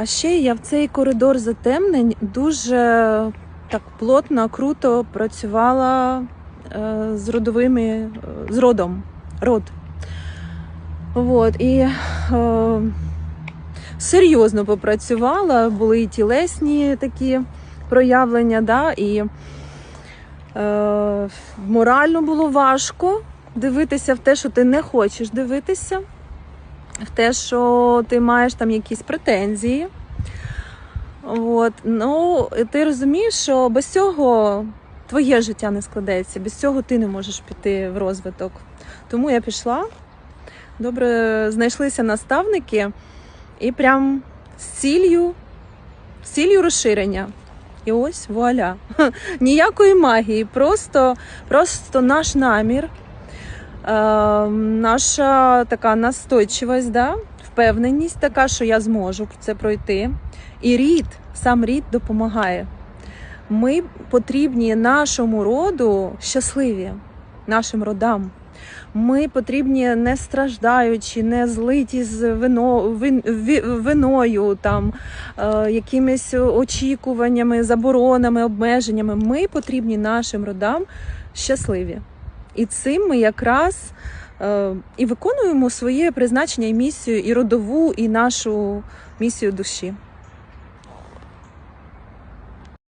А ще я в цей коридор затемнень дуже так плотно, круто працювала е, з родовими, е, з родом. Род. От, і е, серйозно попрацювала, були і тілесні такі проявлення, да, і е, морально було важко дивитися в те, що ти не хочеш дивитися, те, що ти маєш там якісь претензії. От. Ну, ти розумієш, що без цього твоє життя не складеться, без цього ти не можеш піти в розвиток. Тому я пішла. Добре, знайшлися наставники і прям з ціллю, з ціллю розширення. І ось вуаля. Ніякої магії, просто, просто наш намір, наша така настойчивість, да? впевненість така, що я зможу це пройти. І рід, сам рід допомагає. Ми потрібні нашому роду щасливі, нашим родам. Ми потрібні не страждаючи, не злиті з вино, вин, виною, там, е, якимись очікуваннями, заборонами, обмеженнями. Ми потрібні нашим родам щасливі. І цим ми якраз е, і виконуємо своє призначення і місію, і родову, і нашу місію душі.